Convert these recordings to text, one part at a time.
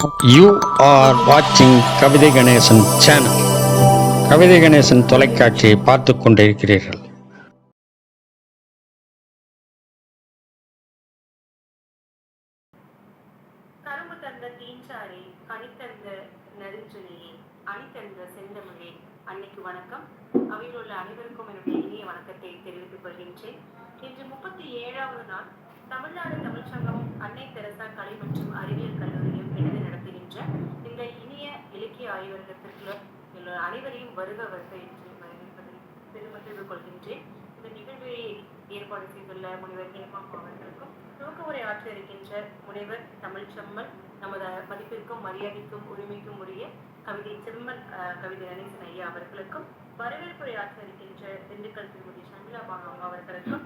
You are வாட்சிங் கவிதை Ganesan channel கவிதை கணேசன் தொலைக்காட்சியை பார்த்து கொண்டிருக்கிறீர்கள் கரும்பு தந்த தீஞ்சாரே கனித்தந்த நெருஞ்சொலியே அணித்தந்த செந்தமிழே அன்னைக்கு வணக்கம் அவையில் உள்ள அனைவருக்கும் என்னுடைய இனிய வணக்கத்தை தெரிவித்துக் கொள்கின்றேன் இன்று முப்பத்தி ஏழாவது நாள் தமிழ்நாடு தமிழ்ச்சங்கம் அன்னை தெரசா கலை மற்றும் அறிவியல் கல்லூரியும் இணைந்து நடத்துகின்ற இந்த இனிய இலக்கிய ஆய்வகத்திற்கு உள்ள அனைவரையும் வருக வருக என்று வரவேற்பதை பெருமகிழ்வு கொள்கின்றேன். இந்த நிகழ்வை ஏற்பாடு செய்துள்ள முனைவர் ஹேமாம் அவர்களுக்கும் துவக்க உரை ஆற்ற இருக்கின்ற முனைவர் தமிழ் செம்மன் நமது மதிப்பிற்கும் மரியாதைக்கும் உரிமைக்கும் உரிய கவிதை செம்மன் கவிதை கணேசன் ஐயா அவர்களுக்கும் வரவேற்புரை ஆற்ற இருக்கின்ற திண்டுக்கல் திருமதி ஷமிலா பாகம் அவர்களுக்கும்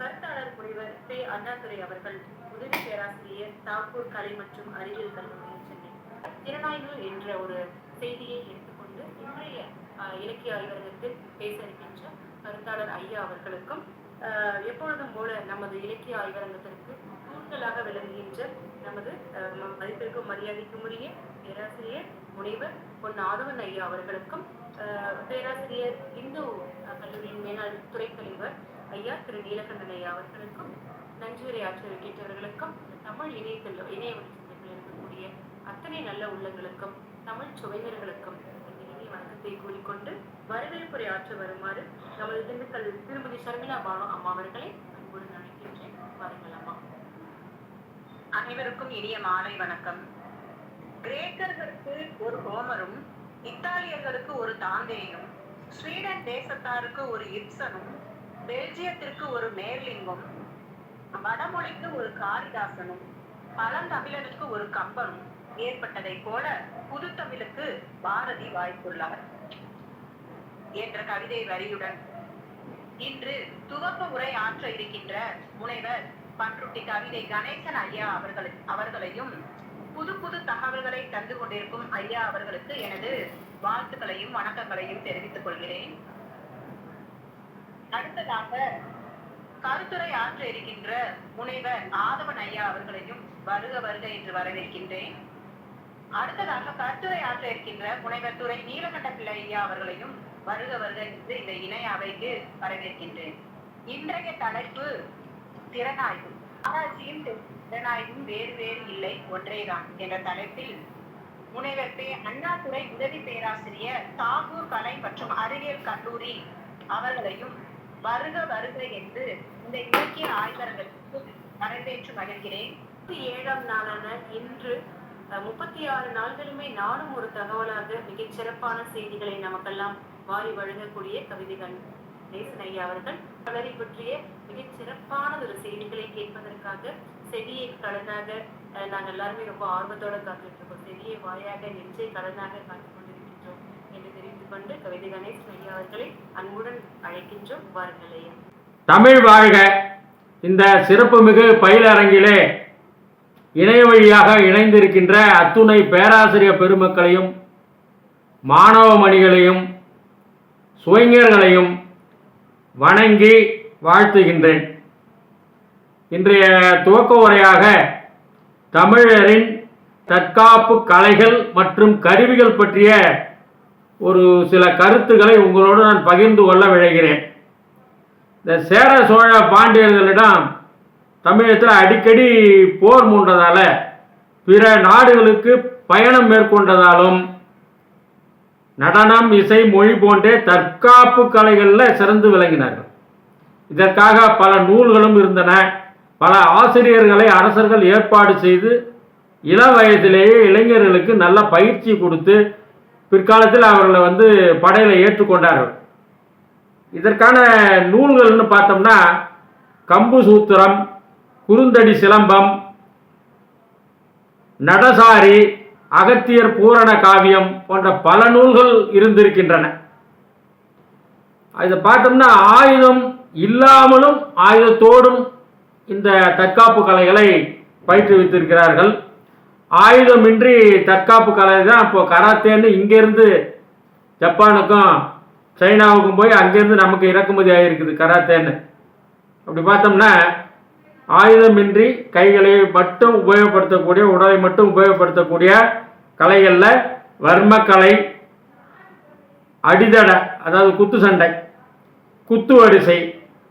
கருத்தாளர் முனைவர் பே அண்ணாதுரை அவர்கள் உதவி பேராசிரியர் தாக்கூர் கலை மற்றும் அறிவியல் கல்லூரி சென்னை திறனாய்வு என்ற ஒரு செய்தியை எடுத்துக்கொண்டு இன்றைய இலக்கிய ஆய்வகத்தில் பேச இருக்கின்ற கருத்தாளர் ஐயா அவர்களுக்கும் எப்பொழுதும் போல நமது இலக்கிய ஆய்வரங்கத்திற்கு கூடுதலாக விளங்குகின்ற நமது மதிப்பிற்கும் மரியாதைக்கும் உரிய பேராசிரியர் முனைவர் பொன் ஆதவன் ஐயா அவர்களுக்கும் பேராசிரியர் இந்து கல்லூரியின் மேலாள் துறை தலைவர் ஐயா திரு நீலகண்டன் ஐயா அவர்களுக்கும் நன்றியுரை ஆற்ற கேட்டவர்களுக்கும் தமிழ் இணையத்தில் இணைய இருக்கக்கூடிய அத்தனை நல்ல உள்ளங்களுக்கும் தமிழ் சுவைஞர்களுக்கும் இந்த இனிய வணக்கத்தை கூறிக்கொண்டு வரவேற்புரை ஆற்ற வருமாறு நமது திண்டுக்கல் திருமதி ஷர்மிளா பானு அம்மா அவர்களை அன்புடன் அழைக்கின்றேன். வாருங்கள் அம்மா. அனைவருக்கும் இனிய மாலை வணக்கம். கிரேக்கர்களுக்கு ஒரு ஹோமரும் இத்தாலியர்களுக்கு ஒரு தாந்தேயும் ஸ்வீடன் தேசத்தாருக்கு ஒரு இப்சனும் பெல்ஜியத்திற்கு ஒரு மேர்லிங்கும் வடமொழிக்கு ஒரு காளிதாசனும் பழந்தமிழனுக்கு ஒரு கம்பனும் ஏற்பட்டதைப் போல புதுத்தமிழுக்கு பாரதி வாய்ப்புள்ளார் என்ற கவிதை வரியுடன் இன்று துவக்க உரை ஆற்ற இருக்கின்ற முனைவர் பன்ருட்டி கவிதை கணேசன் ஐயா அவர்கள் அவர்களையும் புது புது தகவல்களை தந்து கொண்டிருக்கும் ஐயா அவர்களுக்கு எனது வாழ்த்துக்களையும் வணக்கங்களையும் தெரிவித்துக் கொள்கிறேன். அடுத்ததாக கருத்துரை ஆற்ற இருக்கின்ற முனைவர் ஆதவன் ஐயா அவர்களையும் வருக வருக என்று வரவேற்கின்றேன். அடுத்ததாக கருத்துரை ஆற்ற இருக்கின்ற முனைவர் துறை நீலகண்ட பிள்ளை ஐயா அவர்களையும் வருக வருக என்று இந்த இணைய அவைக்கு வரவேற்கின்றேன். இன்றைய தலைப்பு திறனாய்வு. ஆராய்ச்சியும் திறனாய்வும் வேறு வேறு இல்லை ஒன்றேதான் என்ற தலைப்பில் முனைவர் பே அண்ணாதுரை உதவி பேராசிரியர் தாகூர் கலை மற்றும் அறிவியல் கல்லூரி அவர்களையும் வருக வருக என்று இந்த இலக்கிய ஆய்வர்களுக்கு வரவேற்று மகிழ்கிறேன். ஏழாம் நாளான இன்று முப்பத்தி ஆறு நாள்களுமே நானும் ஒரு தகவலாக மிகச் சிறப்பான செய்திகளை நமக்கெல்லாம் வாரி வழங்கக்கூடிய கவிதைகள். நேசன் ஐயா அவர்கள் கலரை பற்றிய மிகச் சிறப்பான ஒரு செய்திகளை கேட்பதற்காக செவியை கடனாக நாங்கள் எல்லாருமே ரொம்ப ஆர்வத்தோட காத்துட்டு இருக்கோம். செவியை வாயாக நெஞ்சை கடனாக காத்துக் கொண்டிருக்கின்றோம் என்று தெரிந்து கொண்டு கவிதை கணேசன் ஐயா அவர்களை அன்புடன் அழைக்கின்றோம். வாருங்கள் ஐயா. தமிழ் வாழ்க. இந்த சிறப்புமிகு பயிலரங்கிலே இணைய வழியாக இணைந்திருக்கின்ற அத்துணை பேராசிரியர் பெருமக்களையும் மாணவ மணிகளையும் சுவைஞர்களையும் வணங்கி வாழ்த்துகின்றேன். இன்றைய துவக்க உரையாக தமிழரின் தற்காப்பு கலைகள் மற்றும் கருவிகள் பற்றிய ஒரு சில கருத்துக்களை உங்களோடு நான் பகிர்ந்து கொள்ள விழைகிறேன். இந்த சேர சோழ பாண்டியர்களிடம் தமிழகத்தில் அடிக்கடி போர் மூண்டதால பிற நாடுகளுக்கு பயணம் மேற்கொண்டதாலும் நடனம் இசை மொழி போன்ற தற்காப்பு கலைகளில் சிறந்து விளங்கினார்கள். இதற்காக பல நூல்களும் இருந்தன. பல ஆசிரியர்களை அரசர்கள் ஏற்பாடு செய்து இள வயதிலேயே இளைஞர்களுக்கு நல்ல பயிற்சி கொடுத்து பிற்காலத்தில் அவர்களை வந்து படையில் ஏற்றுக்கொண்டார்கள். இதற்கான நூல்கள்னு பார்த்தோம்னா கம்பு சூத்திரம் குறுந்தடி சிலம்பம் நடசாரி அகத்தியர் பூரண காவியம் போன்ற பல நூல்கள் இருந்திருக்கின்றன. இதை பார்த்தோம்னா ஆயுதம் இல்லாமலும் ஆயுதத்தோடும் இந்த தற்காப்பு கலைகளை பயிற்றுவித்திருக்கிறார்கள். ஆயுதமின்றி தற்காப்பு கலை தான் இப்போ கராத்தேன்னு இங்கேருந்து ஜப்பானுக்கும் சைனாவுக்கும் போய் அங்கேருந்து நமக்கு இறக்குமதி ஆகிருக்குது கராத்தேன்னு. அப்படி பார்த்தோம்னா ஆயுதமின்றி கைகளை மட்டும் உபயோகப்படுத்தக்கூடிய உடலை மட்டும் உபயோகப்படுத்தக்கூடிய கலைகளில் வர்மக்கலை அடிதட அதாவது குத்து சண்டை குத்து வரிசை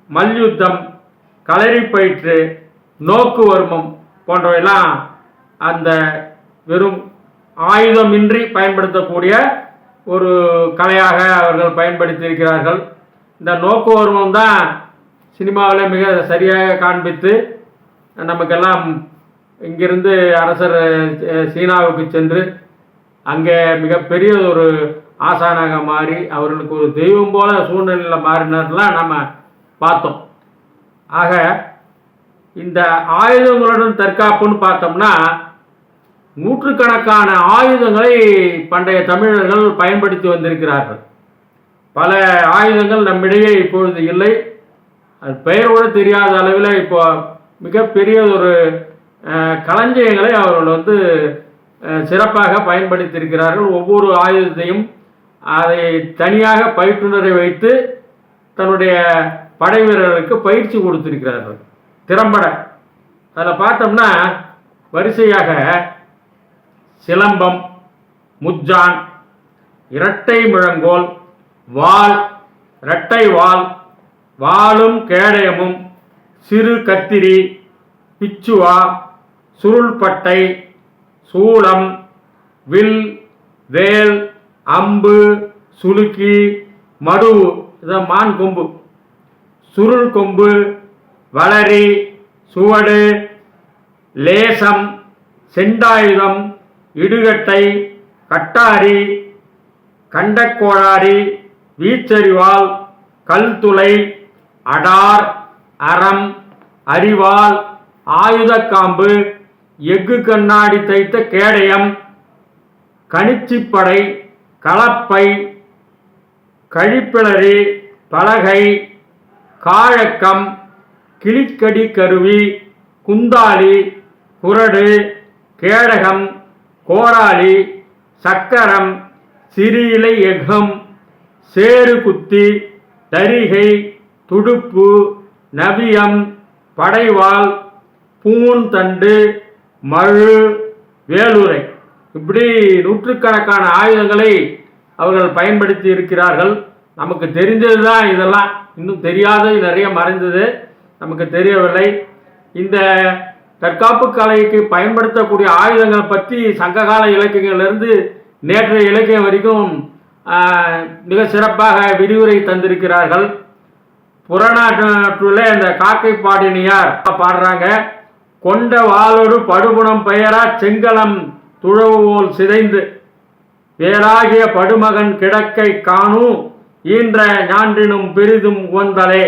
மல்யுத்தம் களரிப்பயிற்று நோக்கு வர்மம் போன்றவையெல்லாம் அந்த வெறும் ஆயுதமின்றி பயன்படுத்தக்கூடிய ஒரு கலையாக அவர்கள் பயன்படுத்தியிருக்கிறார்கள் இந்த நோக்கு வர்மம் தான் சினிமாவில் மிக சரியாக காண்பித்து நமக்கெல்லாம் இங்கிருந்து அரசர் சீனாவுக்கு சென்று அங்கே மிகப்பெரிய ஒரு ஆசானாக மாறி அவர்களுக்கு ஒரு தெய்வம் போல சூழ்நிலையில் மாறினர்லாம் நம்ம பார்த்தோம். ஆக இந்த ஆயுதங்களுடன் தற்காப்புன்னு பார்த்தோம்னா நூற்றுக்கணக்கான ஆயுதங்களை பண்டைய தமிழர்கள் பயன்படுத்தி வந்திருக்கிறார்கள். பல ஆயுதங்கள் நம்மிடையே இப்பொழுது இல்லை. அது பெயர் கூட தெரியாத அளவில் இப்போ மிகப்பெரிய ஒரு களஞ்சியங்களை அவர்கள் வந்து சிறப்பாக பயன்படுத்தியிருக்கிறார்கள். ஒவ்வொரு ஆயுதத்தையும் அதை தனியாக பயிற்றுனரை வைத்து தன்னுடைய படை வீரர்களுக்கு பயிற்சி கொடுத்திருக்கிறார்கள். திறம்பட. அதில் பார்த்தோம்னா வரிசையாக சிலம்பம் முஜான் இரட்டை முழங்கோல் வால் இரட்டை வால் வாளும் கேடயமும் சிறு கத்திரி பிச்சுவா சுருள்பட்டை சூளம் வில் வேல் அம்பு சுலுக்கி மடு இதான் மான் கொம்பு. சுருள் கொம்பு வளரி சுவடு லேசம் செண்டாயுதம் இடுகட்டை கட்டாரி கண்டக்கோளாரி வீச்சரிவாள் கல்துளை அடார் அறம் அரிவாள் ஆயுதக்காம்பு எஃகு கண்ணாடி தைத்த கேடயம் கணிச்சிப்படை கலப்பை கழிப்பிளறி பலகை காழக்கம் கிளிக்கடி கருவி குந்தாலி குரடு கேடகம் கோராளி சக்கரம் சிறியிலை எஃகம் சேறு குத்தி தரிகை துடுப்பு நவியம் படைவாள் பூந்தண்டு மழு வேலுரை. இப்படி நூற்றுக்கணக்கான ஆயுதங்களை அவர்கள் பயன்படுத்தி இருக்கிறார்கள். நமக்கு தெரிஞ்சது தான் இதெல்லாம். இன்னும் தெரியாதது நிறைய மறைந்தது. நமக்கு தெரியவில்லை. இந்த தற்காப்பு கலைக்கு பயன்படுத்தக்கூடிய ஆயுதங்களை பற்றி சங்ககால இலக்கியங்களிலிருந்து நேற்றைய இலக்கியம் வரைக்கும் மிக சிறப்பாக விரிவுரை தந்திருக்கிறார்கள். புறநாட்டுல இந்த காக்கை பாடினியார் பாடுறாங்க. கொண்ட வாளோடு படுகுணம் பெயரா செங்கலம் துழவுவோல் சிதைந்து. வேறாகிய படுமகன் கிடக்கை காணும் ஈன்ற ஞான்றினும் பெரிதும் உந்தலே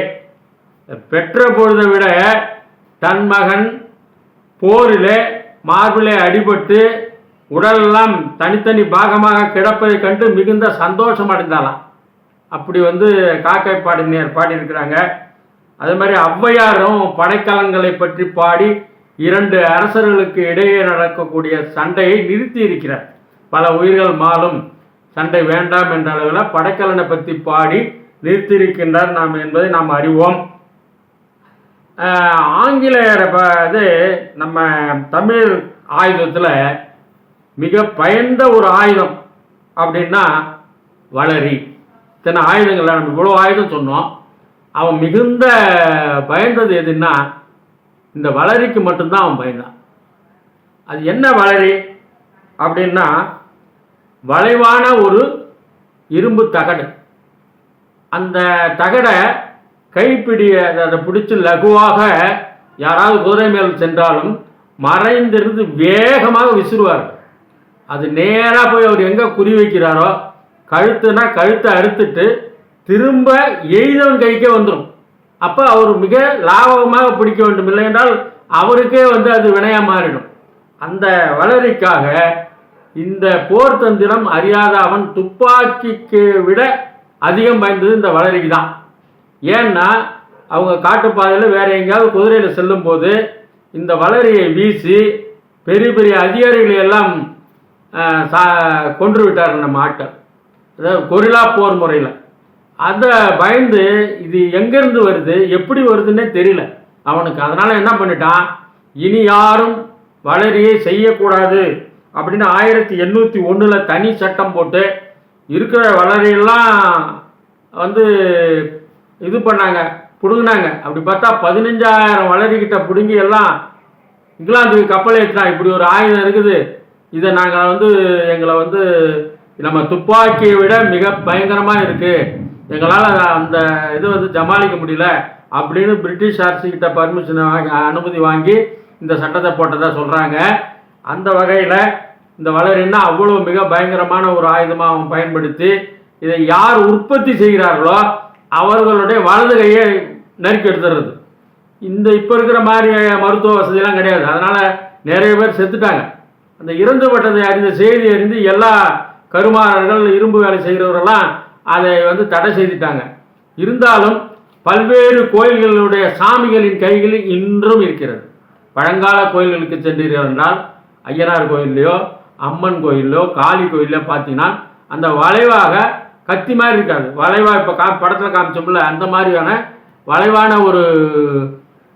பெற்ற பொழுதை விட தன் மகன் போரிலே மார்பிலே அடிபட்டு உடலெல்லாம் தனித்தனி பாகமாக கிடப்பதைக் கண்டு மிகுந்த சந்தோஷம் அடைந்தாளாம். அப்படி வந்து காக்கை பாடினர் பாடியிருக்கிறாங்க. அதே மாதிரி ஔவையாரும் படைக்கலங்களை பற்றி பாடி இரண்டு அரசர்களுக்கு இடையே நடக்கக்கூடிய சண்டையை நிறுத்தி இருக்கிறார் பல உயிர்கள் மாலும் சண்டை வேண்டாம் என்ற அளவில் படைக்கலனை பற்றி பாடி நிறுத்தியிருக்கின்றார் நாம் என்பதை நாம் அறிவோம். ஆங்கிலேயரை இது நம்ம தமிழ் ஆயுதத்தில் மிக பயந்த ஒரு ஆயுதம் அப்படின்னா வளரி. இத்தனை ஆயுதங்களை நம்ம இவ்வளோ ஆயுதம் சொன்னோம். அவன் மிகுந்த பயந்தது எதுன்னா இந்த வளரிக்கு மட்டும்தான் அவன் பயந்தான். அது என்ன வளரி? அப்படின்னா வளைவான ஒரு இரும்பு தகடு. அந்த தகடை கைப்பிடி அதை அதை பிடிச்சி லகுவாக யாராவது குதிரை மேல் சென்றாலும் மறைந்திருந்து வேகமாக விசிறுவார் அது நேராக போய் அவர் எங்கே குறி வைக்கிறாரோ கழுத்துனா கழுத்தை அறுத்துட்டு திரும்ப எய்தவன் கைக்கே வந்துடும் அப்போ அவர் மிக லாபகமாக பிடிக்க வேண்டும். இல்லை என்றால் அவருக்கே வந்து அது வினையா மாறிடும். அந்த வளரிக்காக இந்த போர் தந்திரம் அறியாத அவன் துப்பாக்கிக்கு விட அதிகம் பயந்தது இந்த வளரிக்கு தான். ஏன்னா அவங்க காட்டுப்பாதையில் வேற எங்கேயாவது குதிரையில் செல்லும்போது இந்த வளரியை வீசி பெரிய பெரிய அதிகாரிகளை எல்லாம் சா- கொன்று விட்டார் நம்ம ஆட்கள். அதாவது கொரிலா போர் முறையில். அதை பயந்து இது எங்கேருந்து வருது எப்படி வருதுன்னே தெரியல அவனுக்கு. அதனால் என்ன பண்ணிட்டான்? இனி யாரும் வளரியை செய்யக்கூடாது அப்படின்னு ஆயிரத்தி எண்ணூற்றி ஒன்றில் தனி சட்டம் போட்டு இருக்கிற வளரியெல்லாம் வந்து இது பண்ணாங்க பிடுங்கினாங்க. அப்படி பார்த்தா பதினஞ்சாயிரம் வளரிக்கிட்ட பிடுங்கி எல்லாம் இங்கிலாந்துக்கு கப்பல் ஏற்றினா இப்படி ஒரு ஆயுதம் இருக்குது. இதை நாங்கள் வந்து எங்களை வந்து நம்ம துப்பாக்கியை விட மிக பயங்கரமாக இருக்கு. எங்களால் அந்த இது வந்து சமாளிக்க முடியல அப்படின்னு பிரிட்டிஷ் அரசுக்கிட்ட பர்மிஷன் வாங்கி அனுமதி வாங்கி இந்த சட்டத்தை போட்டதாக சொல்கிறாங்க அந்த வகையில் இந்த வளரின்னா அவ்வளோ மிக பயங்கரமான ஒரு ஆயுதமாக அவன் பயன்படுத்தி இதை யார் உற்பத்தி செய்கிறார்களோ அவர்களுடைய வலது கையை நறுக்கி எடுத்துறது இந்த இப்போ இருக்கிற மாதிரி மருத்துவ வசதியெல்லாம் கிடையாது. அதனால் நிறைய பேர் செத்துட்டாங்க. அந்த இறந்து பட்டதை அறிந்த செய்தி அறிந்து எல்லா கருமாறர்கள் இரும்பு வேலை செய்கிறவரெல்லாம் அதை வந்து தடை செய்துட்டாங்க. இருந்தாலும் பல்வேறு கோயில்களுடைய சாமிகளின் கைகளில் இன்றும் இருக்கிறது. பழங்கால கோயில்களுக்கு சென்றீர்கள் என்றால் ஐயனார் கோயில்லையோ அம்மன் கோயிலோ காளி கோயிலோ பார்த்தீங்கன்னா அந்த வளைவாக கத்தி மாதிரி இருக்காது. வளைவாக இப்போ கா படத்தில் காமிச்சோம்ல அந்த மாதிரியான வளைவான ஒரு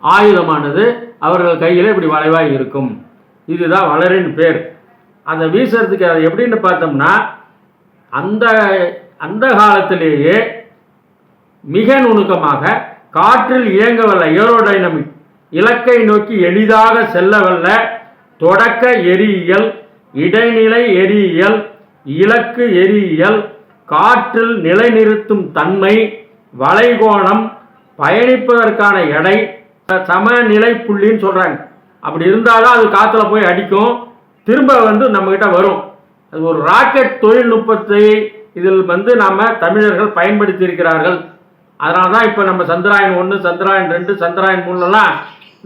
ஆயுதமானது அவர்கள் கையில் இப்படி வளைவாக இருக்கும். இதுதான் வளரின் பேர். அந்த வீசுறதுக்கு அது எப்படின்னு பார்த்தோம்னா அந்த அந்த காலத்திலேயே மிக நுணுக்கமாக காற்றில் இயங்கவல்ல ஏரோடைனமிக் இலக்கை நோக்கி எளிதாக செல்லவல்ல தொடக்க எரியியல் இடைநிலை எரியியல் இலக்கு எரியியல் காற்றில் நிலைநிறுத்தும் தன்மை வளைகோணம் பயணிப்பதற்கான எடை சமநிலை புள்ளின்னு சொல்கிறாங்க அப்படி இருந்தால்தான் அது காற்றுல போய் அடிக்கும். திரும்ப வந்து நம்மக்கிட்ட வரும். அது ஒரு ராக்கெட் தொழில்நுட்பத்தை இதில் வந்து நாம தமிழர்கள் பயன்படுத்தி இருக்கிறார்கள் அதனால தான் இப்போ நம்ம சந்திராயன் ஒன்று சந்திராயன் ரெண்டு சந்திராயன் மூணுலாம்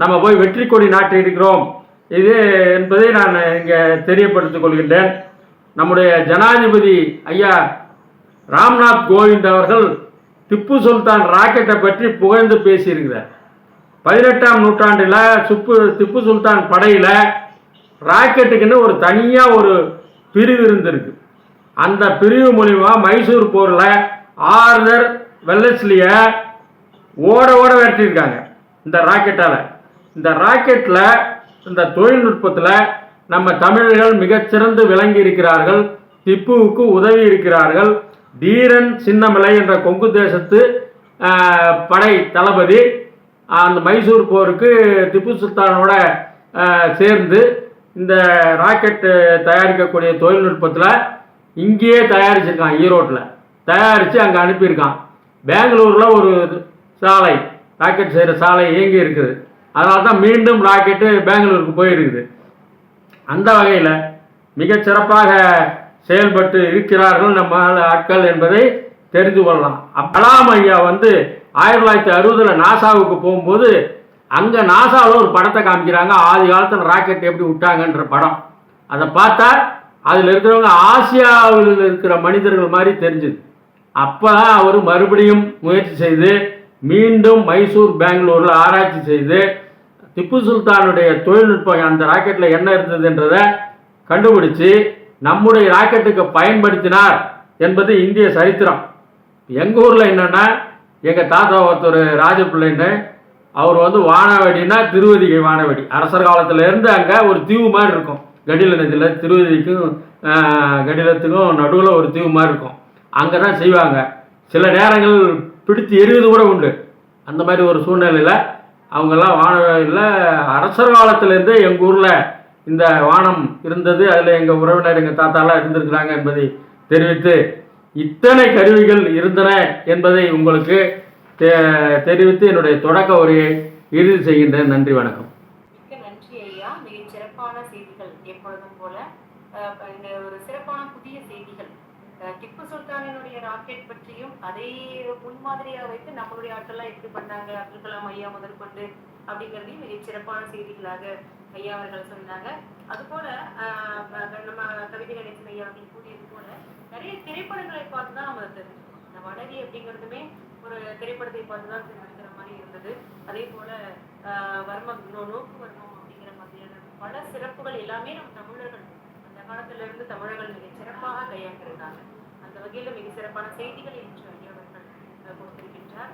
நம்ம போய் வெற்றி கொடி நாட்டி இருக்கிறோம் இது என்பதை நான் இங்கே தெரியப்படுத்திக் கொள்கின்றேன். நம்முடைய ஜனாதிபதி ஐயா ராம்நாத் கோவிந்த் அவர்கள் திப்பு சுல்தான் ராக்கெட்டை பற்றி புகழ்ந்து பேசியிருக்கிறார். பதினெட்டாம் நூற்றாண்டில் சுப்பு திப்பு சுல்தான் படையில் ராக்கெட்டுக்குன்னு ஒரு தனியாக ஒரு பிரிவு இருந்திருக்கு. அந்த பிரிவு மூலிமா மைசூர் போரில் ஆர்தர் வெல்லஸ்லிய ஓட ஓட விரட்டியிருக்காங்க இந்த ராக்கெட்டால். இந்த ராக்கெட்டில் இந்த தொழில்நுட்பத்தில் நம்ம தமிழர்கள் மிகச்சிறந்து விளங்கி இருக்கிறார்கள் திப்புவுக்கு உதவி இருக்கிறார்கள். தீரன் சின்னமலை என்ற கொங்கு தேசத்து படை தளபதி அந்த மைசூர் போருக்கு திப்பு சுல்தானோட சேர்ந்து இந்த ராக்கெட் தயாரிக்கக்கூடிய தொழில்நுட்பத்தில் இங்கேயே தயாரிச்சிருக்கான் ஈரோட்டில். தயாரித்து அங்கே அனுப்பியிருக்கான். பெங்களூரில் ஒரு சாலை ராக்கெட் செய்கிற சாலை இயங்கி இருக்குது. அதனால தான் மீண்டும் ராக்கெட்டு பெங்களூருக்கு போயிருக்குது. அந்த வகையில் மிகச்சிறப்பாக செயல்பட்டு இருக்கிறார்கள் நம்ம ஆட்கள் என்பதை தெரிந்து கொள்ளலாம். கலாம் ஐயா வந்து ஆயிரத்தி தொள்ளாயிரத்தி அறுபதில் நாசாவுக்கு போகும்போது அங்கே நாசாவில் ஒரு படத்தை காமிக்கிறாங்க. ஆதி காலத்தில் ராக்கெட் எப்படி விட்டாங்கன்ற படம். அதை பார்த்தா அதில் இருக்கிறவங்க ஆசியாவில் இருக்கிற மனிதர்கள் மாதிரி தெரிஞ்சுது. அப்போ தான் அவர் மறுபடியும் முயற்சி செய்து மீண்டும் மைசூர் பெங்களூரில் ஆராய்ச்சி செய்து திப்பு சுல்தானுடைய தொழில்நுட்பம் அந்த ராக்கெட்டில் என்ன இருந்ததுன்றதை கண்டுபிடிச்சு நம்முடைய ராக்கெட்டுக்கு பயன்படுத்தினார் என்பது இந்திய சரித்திரம். எங்கள் ஊரில் என்னென்னா எங்கள் தாத்தா ஒருத்தர் ராஜபிள்ளைன்னு அவர் வந்து வானவெடினா திருவதிகை வானவெடி. அரசர் காலத்துல இருந்து அங்கே ஒரு தீவு மாதிரி இருக்கும். கடில நதியில் திருவதிக்கும் கடிலத்துக்கும் நடுவில் ஒரு தீவு மாதிரி இருக்கும். அங்கே தான் செய்வாங்க. சில நேரங்கள் பிடித்து எரிவது கூட உண்டு. அந்த மாதிரி ஒரு சூழ்நிலையில் அவங்கெல்லாம் வானவில் அரசர் காலத்திலேருந்தே எங்கள் ஊரில் இந்த வானம் இருந்தது. அதில் எங்கள் உறவினர் எங்கள் தாத்தாலாம் இருந்திருக்கிறாங்க என்பதை தெரிவித்து இத்தனை கருவிகள் இருந்தன என்பதை உங்களுக்கு தெரிவித்து என்னுடைய தொடக்க உரையை இறுதி செய்கின்றேன். நன்றி வணக்கம். மிக்க நன்றி ஐயா. மிக சிறப்பான செய்திகள் எப்பொழுதும் போல இந்த ஒரு சிறப்பான புதிய செய்திகள். திப்பு சுல்தானினுடைய ராக்கெட் பற்றியும் அதை முன்மாதிரியா வைத்து நம்மளுடைய ஆட்கள்லாம் எப்படி பண்ணாங்க அப்துல் கலாம் ஐயா முதல் கொண்டு அப்படிங்கிறதையும் மிக சிறப்பான செய்திகளாக ஐயா அவர்கள் சொன்னாங்க. அதுபோல நம்ம கவிதை கணேசன் ஐயா அப்படின்னு கூறியது போல நிறைய திரைப்படங்களை பார்த்து தான் நம்ம தெரிஞ்சுக்கணும். இந்த வடகி அப்படிங்கிறதுமே ஒரு திரைப்படத்தை பார்த்துதான் நடக்கிற மாதிரி இருந்தது. அதே போல ஆஹ் வர்மம் நோக்கு வர்மம் அப்படிங்கிற மாதிரியான பல சிறப்புகள் எல்லாமே நம்ம தமிழர்கள் அந்த காலத்துல இருந்து தமிழர்கள் மிக சிறப்பாக கையாண்டிருந்தாங்க. அந்த வகையில மிக சிறப்பான செய்திகளை இன்று ஐயா அவர்கள் கொடுத்திருக்கின்றார்.